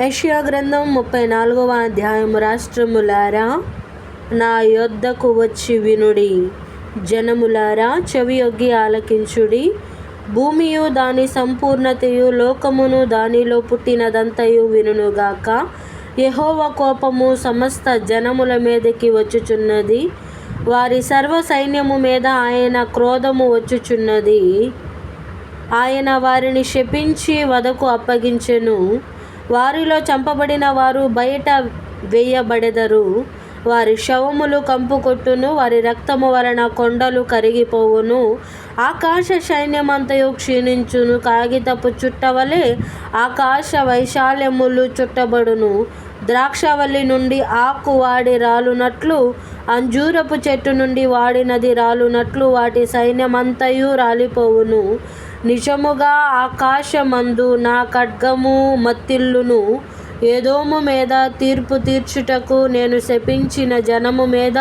యెషయా గ్రంథం ముప్పై నాలుగవ అధ్యాయం రాష్ట్రములారా నా యొద్దకు వచ్చి వినుడి. జనములారా చెవియొగ్గి ఆలకించుడి. భూమియు దాని సంపూర్ణతయు లోకమును దానిలో పుట్టినదంతయు వినుగాక యహోవ కోపము సమస్త జనముల మీదకి వచ్చుచున్నది. వారి సర్వ సైన్యము మీద ఆయన క్రోధము వచ్చుచున్నది. ఆయన వారిని శపించి వదకు అప్పగించెను. వారిలో చంపబడిన వారు బయట వేయబడెదరు. వారి శవములు కంపు కొట్టును వారి రక్తము వలన కొండలు కరిగిపోవును. ఆకాశ సైన్యమంతయు క్షీణించును కాగితపు చుట్టవలే ఆకాశ వైశాల్యములు చుట్టబడును. ద్రాక్షవల్లి నుండి ఆకు వాడి రాలునట్లు అంజూరపు చెట్టు నుండి వాడినది రాలునట్లు వాటి సైన్యమంతయు రాలిపోవును. నిజముగా ఆకాశమందు నా ఖడ్గము మత్తిల్లును. ఏదోము మీద తీర్పు తీర్చుటకు నేను శపించిన జనము మీద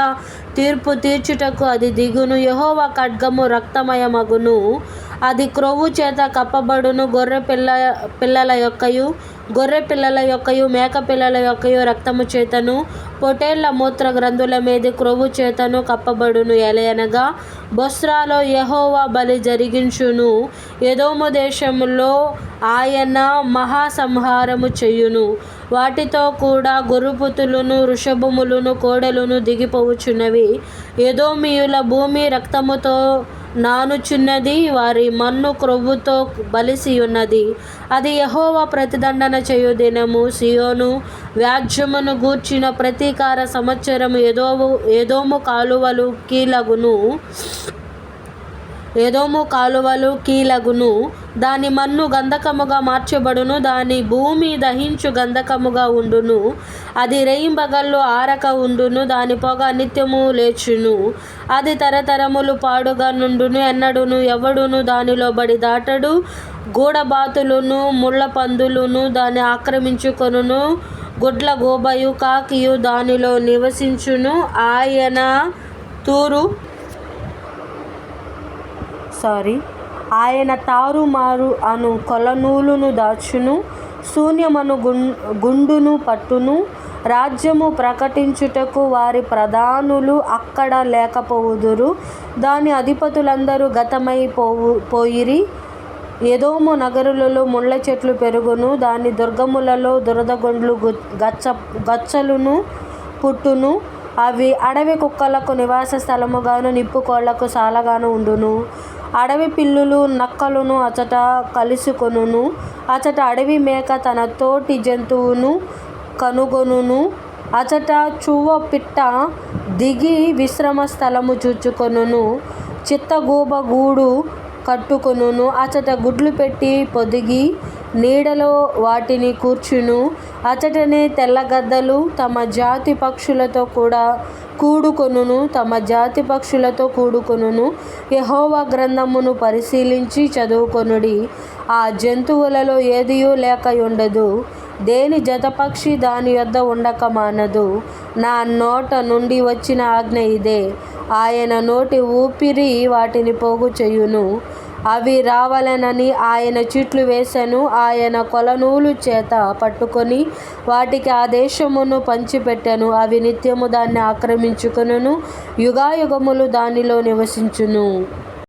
తీర్పు తీర్చుటకు అది దిగును. యహోవ ఖడ్గము రక్తమయమగును. అది క్రొవ్వు చేత కప్పబడును. గొర్రె పిల్ల పిల్లల యొక్కయు గొర్రె పిల్లల యొక్కయు మేక పిల్లల యొక్కయు రక్తము చేతను. పొటేళ్ళ మూత్ర గ్రంథుల మీద క్రొవ్వు చేతను కప్పబడును ఎలయనగా. బొస్రాలో యహోవా బలి జరిగించును. ఎదోము దేశములో ఆయన మహాసంహారము చెయ్యును వాటితో కూడా గొర్రుపుతులను వృషభములను కోడెలను దిగిపోవుచున్నవి. ఎదోమియుల భూమి రక్తముతో నానుచున్నది వారి మన్ను క్రొవ్వుతో బలిసి ఉన్నది అది యహోవ ప్రతిదండన చేయు దినము. సియోను వ్యాజ్యమును గూర్చిన ప్రతీకార సంవత్సరము ఏదో ఏదోము కాలువలు కీలగును. ఏదోము కాలువలు కీలగును దాని మన్ను గంధకముగా మార్చబడును దాని భూమి దహించు గంధకముగా ఉండును. అది రేయింబగళ్ళు ఆరక ఉండును దాని పొగ నిత్యము లేచును. అది తరతరములు పాడుగా నుండును ఎన్నడును ఎవడును దానిలో బడి దాటడు. గూడబాతులను ముళ్ళ పందులను దాన్ని ఆక్రమించుకొనును. గుడ్ల గోబయు కాకియు దానిలో నివసించును. ఆయన తూరు సారీ ఆయన తారుమారు అను కొలనూలును దాచును శూన్యమను గుండును పట్టును రాజ్యము ప్రకటించుటకు వారి ప్రధానులు అక్కడ లేకపోవుదురు. దాని అధిపతులందరూ గతమైపోవు పోయిరి. ఏదోమో నగరులలో ముళ్ళ చెట్లు పెరుగును దాని దుర్గములలో దురదగొండ్లు గచ్చ గచ్చలును పుట్టును. అవి అడవి కుక్కలకు నివాస స్థలముగాను నిప్పుకోళ్ళకు సాలగాను ఉండును. అడవి పిల్లులు నక్కలను అచట కలుసుకొనును. అచట అడవి మేక తన తోటి జంతువును కనుగొనును. అచట చువ్వ పిట్ట దిగి విశ్రమ స్థలము చూచుకొనును. చిత్తగూబ గూడు కట్టుకొనును. అచట గుడ్లు పెట్టి పొదిగి నీడలో వాటిని కూర్చును. అచటనే తెల్లగద్దలు తమ జాతి పక్షులతో కూడా కూడుకొనును తమ జాతి పక్షులతో కూడుకొనును. యహోవా గ్రంథమును పరిశీలించి చదువుకొనుడి. ఆ జంతువులలో ఏదియూ లేక ఉండదు దేని జతపక్షి దాని యొద్ద ఉండక మానదు. నా నోట నుండి వచ్చిన ఆజ్ఞ ఇదే. ఆయన నోటి ఊపిరి వాటిని పోగు చేయును. అవి రావాలనని ఆయన చీట్లు వేసెను. ఆయన కొలనూలు చేత పట్టుకొని వాటికి ఆ దేశమును పంచిపెట్టెను. అవి నిత్యము దాన్ని ఆక్రమించుకొనును. యుగాయుగములు దానిలో నివసించును.